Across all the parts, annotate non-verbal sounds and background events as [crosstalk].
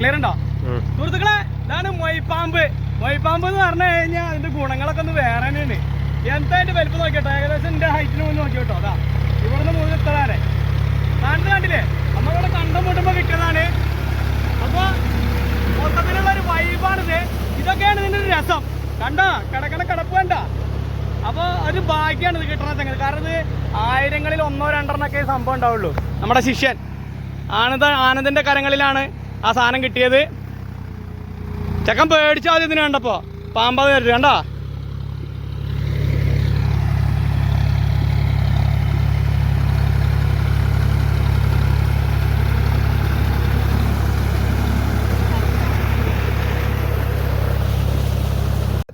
Clear ഉണ്ടോ? സുഹൃത്തുക്കളെ ഇതാണ് മൊയ്പാമ്പ്. മൊയ്പാമ്പ് എന്ന് പറഞ്ഞു കഴിഞ്ഞാൽ അതിന്റെ ഗുണങ്ങളൊക്കെ ഒന്ന് വേറെ തന്നെയാണ്. എന്താ അതിന്റെ വലിപ്പം നോക്കിട്ടോ ഏകദേശം എന്റെ ഹൈറ്റിന് മുന്നേ നോക്കി കേട്ടോ അതാ ഇവിടുന്ന് മുന്നിൽ എത്തതാണ് നാട്ടിൽ കണ്ടില്ലേ? നമ്മളിവിടെ കണ്ടം മുട്ടുമ്പോ കിട്ടിയതാണ്. അപ്പൊ മൊത്തത്തിലുള്ള ഒരു വൈബാണിത് ഇതൊക്കെയാണ് ഇതിന്റെ ഒരു രസം. കണ്ടോ? കിടക്കണ കിടപ്പ് കണ്ട. അപ്പൊ ഒരു ഭാഗ്യമാണ് ഇത് കിട്ടണ സംഗതി. കാരണം ഇത് ആയിരങ്ങളിൽ ഒന്നോ രണ്ടെണ്ണൊക്കെ സംഭവം ഉണ്ടാവുള്ളൂ. നമ്മുടെ ശിഷ്യൻ. ആനന്ദ ആനന്ദിന്റെ കരങ്ങളിലാണ് ആ സാധനം കിട്ടിയത്. ചെക്കൻ പേടിച്ചു ആദ്യം ഇതിന് വേണ്ടപ്പോ പാമ്പാതെ കരുതി. കണ്ടാ?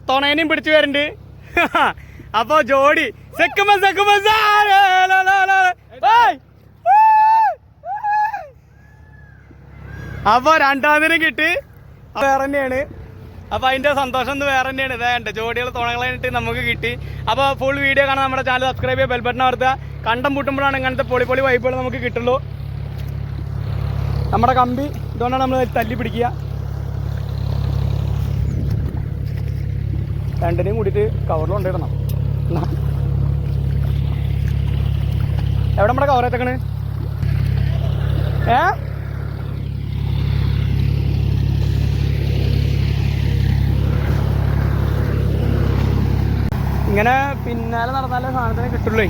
തുണേനെയും പിടിച്ചു വരുന്നുണ്ട് [laughs] അപ്പൊ ജോഡി. സെക്കുമ്പോ സെക്കുമ സാരേ, രണ്ടാം രണ്ടാമതിനും കിട്ടി. വേറെ തന്നെയാണ്. അപ്പോൾ അതിന്റെ സന്തോഷം ഒന്ന് വേറെ തന്നെയാണ്. ഇതേണ്ട ജോഡികൾ തുണകളായിട്ട് നമുക്ക് കിട്ടി. അപ്പോൾ ഫുൾ വീഡിയോ കാണാൻ നമ്മുടെ ചാനൽ സബ്സ്ക്രൈബ് ചെയ്യുക ബെൽബട്ടൺ അമർത്തുക. കണ്ടം പൂട്ടുമ്പോഴാണ് ഇങ്ങനത്തെ പൊളി പൊളി വൈബുകൾ നമുക്ക് കിട്ടുള്ളൂ. നമ്മുടെ കമ്പി ഇതുകൊണ്ടാണ് നമ്മൾ തല്ലി പിടിക്കുക. രണ്ടിനെയും കൂടിയിട്ട് കവറിൽ കൊണ്ടിടണം. എവിടെ നമ്മുടെ കവർ എത്തക്കണ്? ഏ? ഇങ്ങനെ പിന്നാലെ നടന്നാലേ സാധനത്തിന് കിട്ടുള്ളൂ.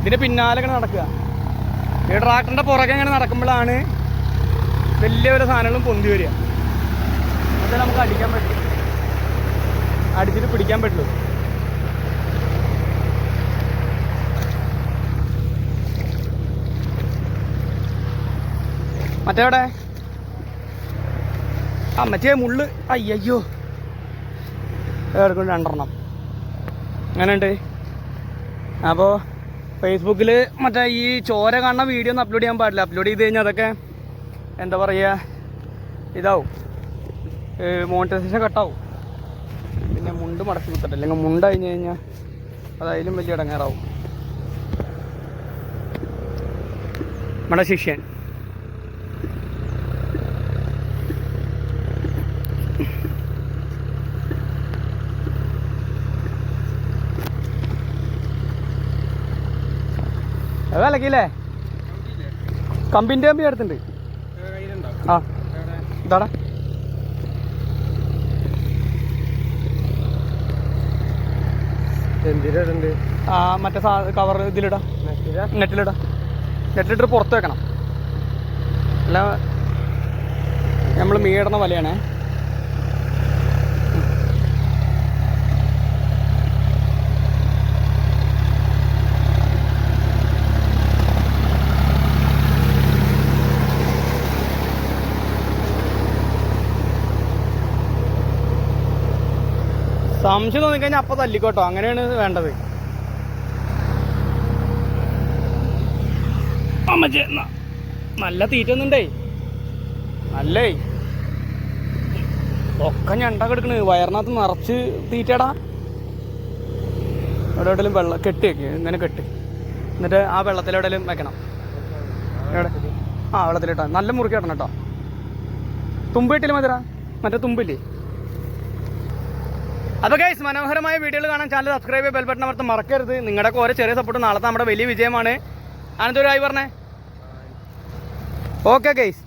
ഇതിന്റെ പിന്നാലെ ഇങ്ങനെ നടക്കുക. ഈ ട്രാക്ടറിന്റെ പുറകെ ഇങ്ങനെ നടക്കുമ്പോഴാണ് വലിയ ഒരു സാധനങ്ങളും പൊന്തി വരിക. അത് നമുക്ക് അടിക്കാൻ പറ്റും. അടിച്ചിട്ട് പിടിക്കാൻ പറ്റുള്ളൂ. മറ്റേവിടെ? ആ മറ്റേ മുള്ള്. അയ്യോ എടുക്കും രണ്ടെണ്ണം. അങ്ങനെയുണ്ട്. അപ്പോൾ ഫേസ്ബുക്കിൽ മറ്റേ ഈ ചോര കാണുന്ന വീഡിയോ ഒന്നും അപ്ലോഡ് ചെയ്യാൻ പാടില്ല. അപ്ലോഡ് ചെയ്ത് കഴിഞ്ഞാൽ അതൊക്കെ എന്താ പറയുക ഇതാവും. മോണിറ്റൈസേഷൻ കട്ടാവും പിന്നെ മുണ്ട് മടക്കി കുത്തട്ടെ. അല്ലെങ്കിൽ മുണ്ട് കഴിഞ്ഞ് കഴിഞ്ഞാൽ അതായാലും വലിയ ഇടങ്ങേറാവും. നമ്മുടെ ശിഷ്യൻ. അത് വിലക്കില്ലേ കമ്പിന്റെ കമ്പി അടുത്തുണ്ട് ആ ഇതാടാ. എന്തിനുണ്ട് ആ മറ്റേ സാ കവർ ഇതിലിടാ. നെറ്റിലിടാ. നെറ്റിലിട്ട് പുറത്ത് വെക്കണം. അല്ല നമ്മൾ മീടുന്ന വലയാണേ. സംശയം തോന്നിക്കഴിഞ്ഞാൽ അപ്പം തല്ലിക്കോട്ടോ. അങ്ങനെയാണ് വേണ്ടത്. നല്ല തീറ്റ ഒന്നുണ്ടേ നല്ലേ. ഒക്കെ ഞണ്ട കിടക്കണ് വയറിനകത്ത് നിറച്ച് തീറ്റടാ. എവിടെ എവിടെയും വെള്ളം കെട്ടി വെക്ക്. ഇങ്ങനെ കെട്ടി. എന്നിട്ട് ആ വെള്ളത്തിലെവിടെയും വെക്കണം. എവിടെ? ആ വെള്ളത്തിലിട്ടാ നല്ല മുറുക്കി ഇടണം കേട്ടോ. തുമ്പ് കിട്ടില്ല മതിരാ മറ്റേ തുമ്പില്ലേ? അപ്പോൾ ഗൈസ് മനോഹരമായ വീഡിയോകൾ കാണാൻ ചാനൽ സബ്സ്ക്രൈബ് ചെയ്യുക ബെൽബട്ടൺ അമർത്ത് മറക്കരുത്. നിങ്ങളുടെ ഓരോ ചെറിയ സപ്പോർട്ട് നാളത്തെ നമ്മുടെ വലിയ വിജയമാണ്. അനന്തൊരു ആയി പറഞ്ഞേ. Okay guys